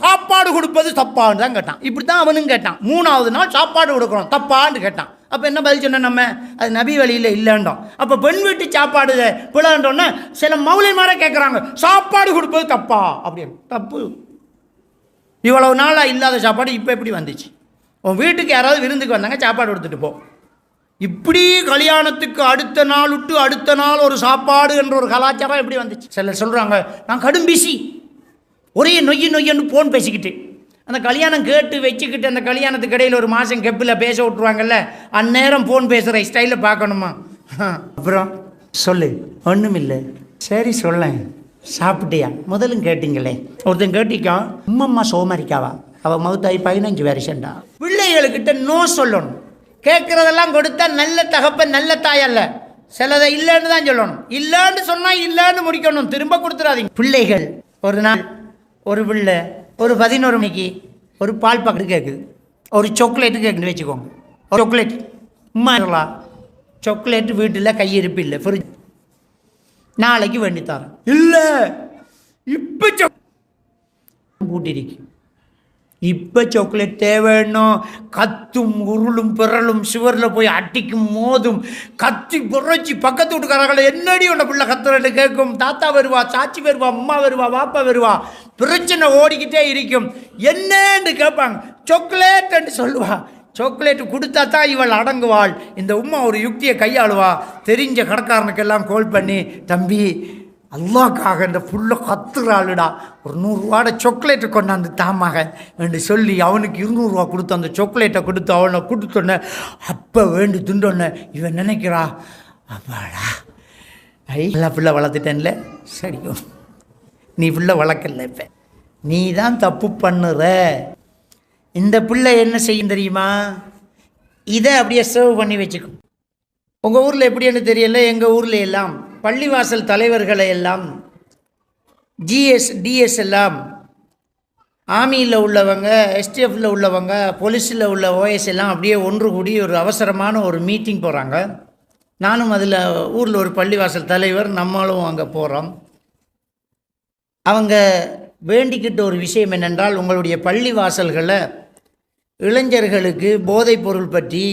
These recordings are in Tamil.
சாப்பாடு கொடுப்பது தப்பான்னு தான் கேட்டான். இப்படி தான் அவனும் கேட்டான். மூணாவது நாள் சாப்பாடு கொடுக்குறோம் தப்பான்னு கேட்டான். அப்போ என்ன பதில் சொன்ன நம்ம? அது நபி வழியில் இல்லைன்றோம். அப்போ பெண் வீட்டு சாப்பாடு பிள்ளைன்றோன்னே சில மௌலிமார கேட்குறாங்க சாப்பாடு கொடுப்பது தப்பா? அப்படின்னு. தப்பு. இவ்வளவு நாளாக இல்லாத சாப்பாடு இப்போ எப்படி வந்துச்சு? உன் வீட்டுக்கு யாராவது விருந்துக்கு வந்தாங்க சாப்பாடு கொடுத்துட்டு போ. இப்படி கல்யாணத்துக்கு அடுத்த நாள் விட்டு அடுத்த நாள் ஒரு சாப்பாடு என்ற ஒரு கலாச்சாரம் எப்படி வந்துச்சு? சிலர் சொல்கிறாங்க நான் கடும் பிஸி ஒரே நொய்யு நொய்யன்னு ஃபோன் பேசிக்கிட்டு. அந்த கல்யாணம் கேட்டு வச்சுக்கிட்டு அந்த கல்யாணத்துக்கு இடையில் ஒரு மாதம் கெப்பில் பேச விட்ருவாங்கல்ல அந்நேரம் ஃபோன் பேசுகிற ஸ்டைலில் பார்க்கணுமா? அப்புறம் சொல்லு ஒன்றும் இல்லை சரி சொல்லேன். சாப்பிட்டியா? முதலும் கேட்டிங்களே. ஒருத்தன் கேட்டிக்கா உம்மம்மா சோமரிக்காவா? அவள் மௌத்தாயி பதினஞ்சு வருஷம்டா. பிள்ளைகளுக்கிட்ட நோ சொல்லணும். கேட்குறதெல்லாம் கொடுத்தா நல்ல தகப்பன் நல்ல தாய் அல்ல. சிலதை இல்லைன்னு தான் சொல்லணும். இல்லைன்னு சொன்னால் இல்லைன்னு முடிக்கணும். திரும்ப கொடுத்துடாதீங்க பிள்ளைகள் ஒரு நாள் ஒரு பிள்ளை ஒரு பதினோரு மணிக்கு ஒரு பால் பாக்கெட்டு கேட்குது ஒரு சாக்லேட்டு கேட்குன்னு வச்சுக்கோங்க. ஒரு சாக்லேட் உமா சொல்லலாம் சாக்லேட் வீட்டில் கையிருப்பு இல்லை ஃப்ரிட்ஜ் நாளைக்கு வேண்டி தரேன். இல்லை இப்போ கூட்டிருக்கு இப்போ சாக்லேட் தேவைன்னும் கத்தும் உருளும் பிறலும் சுவரில் போய் அட்டிக்கும் மோதும் கத்தி புரட்சி பக்கத்து வீட்டுக்காரங்களை என்னடி உன்னை பிள்ளை கத்துறன்னு கேட்கும். தாத்தா வருவா சாச்சி வருவா அம்மா வருவா வாப்பா வருவா. பிரச்சனை ஓடிக்கிட்டே இருக்கும். என்னன்னு கேட்பாங்க. சாக்லேட்டுன்னு சொல்லுவா. சாக்லேட் கொடுத்தா தான் இவள் அடங்குவாள். இந்த உம்மா ஒரு யுக்தியை கையாளுவா. தெரிஞ்ச கடைக்காரனுக்கெல்லாம் கோல் பண்ணி தம்பி அல்லாக்காக இந்த புள்ள கத்துறாளுடா. ஒரு நூறுரூவாட சாக்லேட்டை கொண்டாந்து தாமாக என்று சொல்லி அவனுக்கு இருநூறுவா கொடுத்து அந்த சாக்லேட்டை கொடுத்து அவனை கொடுத்தோன்னே அப்போ வேண்டி துண்டோன்ன இவன் நினைக்கிறா அப்பாடா ஐ நல்லா பிள்ளை வளர்த்துட்டேன்ல? சரி நீ பிள்ளை வளர்க்கல இப்போ. நீ தான் தப்பு பண்ணுற. இந்த பிள்ளை என்ன செய்யும் தெரியுமா? இதை அப்படியே சர்வ் பண்ணி வச்சுக்கும். உங்கள் ஊரில் எப்படின்னு தெரியல எங்கள் ஊரில் எல்லாம். பள்ளிவாசல் தலைவர்களை எல்லாம் ஜிஎஸ் டிஎஸ் எல்லாம் ஆர்மியில் உள்ளவங்க எஸ்டிஎஃப்பில் உள்ளவங்க போலீஸில் உள்ள ஓஎஸ் எல்லாம் அப்படியே ஒன்று கூடி ஒரு அவசரமான ஒரு மீட்டிங் போகிறாங்க நானும் அதில் ஊரில் ஒரு பள்ளிவாசல் தலைவர் நம்மளும் அங்கே போகிறோம் அவங்க வேண்டிக்கிட்ட ஒரு விஷயம் என்னென்றால் உங்களுடைய பள்ளி வாசல்களை இளைஞர்களுக்கு போதைப் பொருள் பற்றி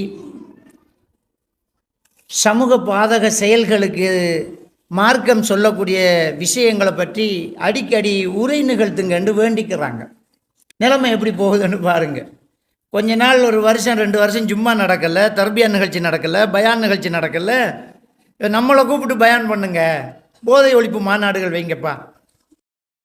சமூக பாதக செயல்களுக்கு மார்க்கம் சொல்லக்கூடிய விஷயங்களை பற்றி அடிக்கடி உரை நிகழ்த்துங்கன்னு வேண்டிக்கிறாங்க. நிலைமை எப்படி போகுதுன்னு பாருங்கள் கொஞ்ச நாள் ஒரு வருஷம் ரெண்டு வருஷம் சும்மா நடக்கலை தர்பியா நிகழ்ச்சி நடக்கலை பயான் நிகழ்ச்சி நடக்கலை. நம்மளை கூப்பிட்டு பயான் பண்ணுங்க. போதை ஒழிப்பு மாநாடுகள் வைங்கப்பா.